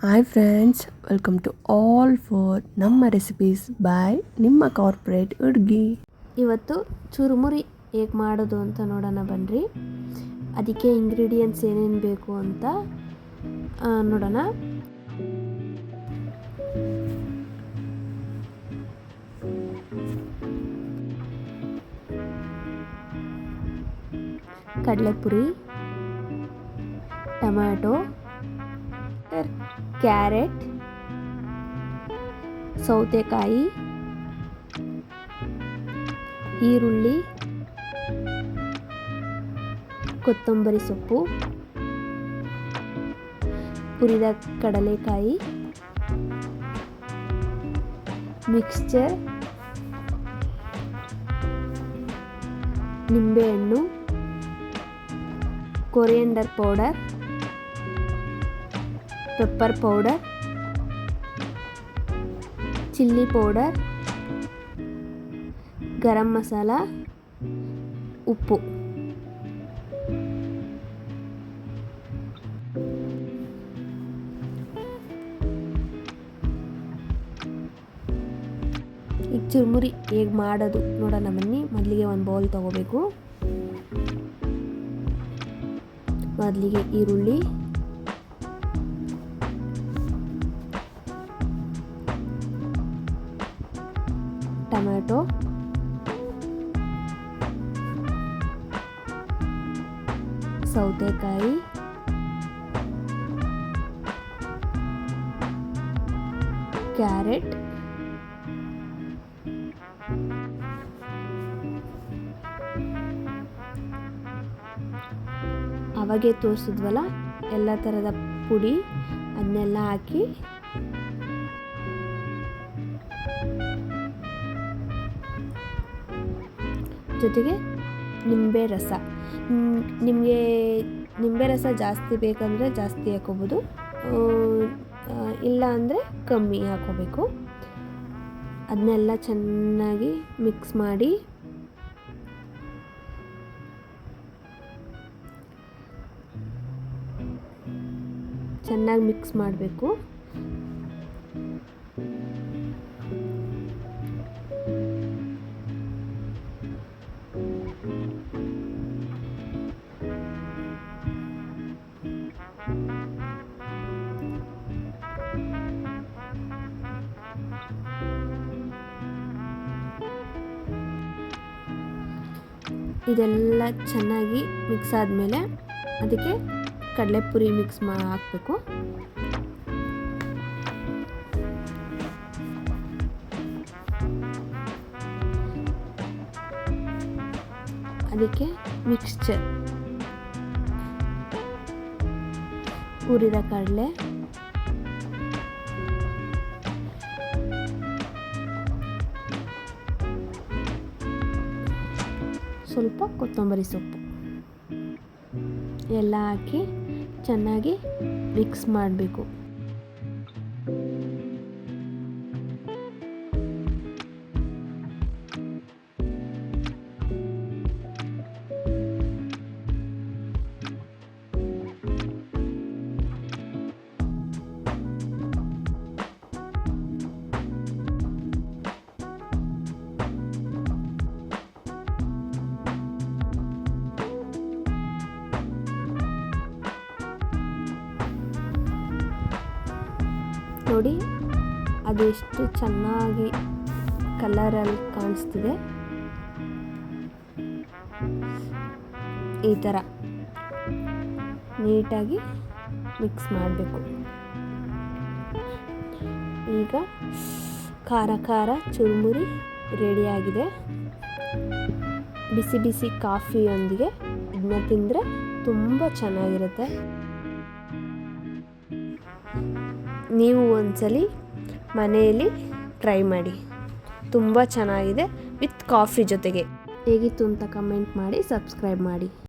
Hi friends welcome to all for ನಮ್ಮ recipes ಬಾಯ್ ನಿಮ್ಮ corporate ಹುಡುಗಿ ಇವತ್ತು ಚುರುಮುರಿ ಹೇಗೆ ಮಾಡೋದು ಅಂತ ನೋಡೋಣ ಬನ್ನಿರಿ ಅದಕ್ಕೆ ಇಂಗ್ರೀಡಿಯೆಂಟ್ಸ್ ಏನೇನು ಬೇಕು ಅಂತ ನೋಡೋಣ. ಕಡಲೆಪುರಿ ಟೊಮ್ಯಾಟೊ ಕ್ಯಾರೆಟ್ ಸೌತೆಕಾಯಿ ಈರುಳ್ಳಿ ಕೊತ್ತಂಬರಿ ಸೊಪ್ಪು ಹುರಿದ ಕಡಲೆಕಾಯಿ ಮಿಕ್ಸ್ಚರ್ ನಿಂಬೆಹಣ್ಣು coriander powder pepper powder chilli powder garam masala ಉಪ್ಪು ಈಗ ಚುರುಮುರಿ ಹೇಗೆ ಮಾಡೋದು ನೋಡೋಣ ಬನ್ನಿ. ಮೊದಲಿಗೆ ಒಂದು ಬೌಲ್ ತಗೋಬೇಕು. ಮೊದಲಿಗೆ ಈರುಳ್ಳಿ ಸೌತೆಕಾಯಿ. ಕ್ಯಾರೆಟ್. ಅವಾಗೆ ತೋರಿಸಿದ್ವಲ್ಲ ಎಲ್ಲ ಥರದ ಪುಡಿ ಅದನ್ನೆಲ್ಲ ಹಾಕಿ. ಜೊತೆಗೆ ನಿಂಬೆ ರಸ. ನಿಮಗೆ ನಿಂಬೆ ರಸ ಜಾಸ್ತಿ ಬೇಕಂದರೆ ಜಾಸ್ತಿ ಹಾಕೋಬೋದು. ಇಲ್ಲ ಅಂದರೆ ಕಮ್ಮಿ ಹಾಕೋಬೇಕು. ಅದನ್ನೆಲ್ಲ ಚೆನ್ನಾಗಿ ಮಿಕ್ಸ್ ಮಾಡಿ. ಚೆನ್ನಾಗಿ ಮಿಕ್ಸ್ ಮಾಡಬೇಕು. ಇದೆಲ್ಲ ಚೆನ್ನಾಗಿ ಮಿಕ್ಸ್ ಆದಮೇಲೆ ಅದಕ್ಕೆ ಕಡಲೆಪುರಿ ಮಿಕ್ಸ್ ಮಾ ಹಾಕಬೇಕು. ಅದಕ್ಕೆ ಮಿಕ್ಸ್ಚರ್ ಹುರಿದ ಕಡಲೆ ಸ್ವಲ್ಪ ಕೊತ್ತಂಬರಿ ಸೊಪ್ಪು. ಎಲ್ಲ ಹಾಕಿ ಚೆನ್ನಾಗಿ ಮಿಕ್ಸ್ ಮಾಡಬೇಕು. ನೋಡಿ. ಅದೆಷ್ಟು ಚೆನ್ನಾಗಿ ಕಲರಲ್ಲಿ ಕಾಣಿಸ್ತಿದೆ. ಈ ಥರ ನೀಟಾಗಿ ಮಿಕ್ಸ್ ಮಾಡಬೇಕು. ಈಗ ಖಾರ ಖಾರ ಚುರುಮುರಿ ರೆಡಿಯಾಗಿದೆ ಬಿಸಿ ಬಿಸಿ ಕಾಫಿಯೊಂದಿಗೆ ಇದನ್ನ ತಿಂದರೆ ತುಂಬ ಚೆನ್ನಾಗಿರುತ್ತೆ. ನೀವು ಒಂದ್ಸಲಿ ಮನೆಯಲ್ಲಿ ಟ್ರೈ ಮಾಡಿ. ತುಂಬ ಚೆನ್ನಾಗಿದೆ ವಿತ್ ಕಾಫಿ ಜೊತೆಗೆ. ಹೇಗಿತ್ತು ಅಂತ ಕಮೆಂಟ್ ಮಾಡಿ ಸಬ್ಸ್ಕ್ರೈಬ್ ಮಾಡಿ.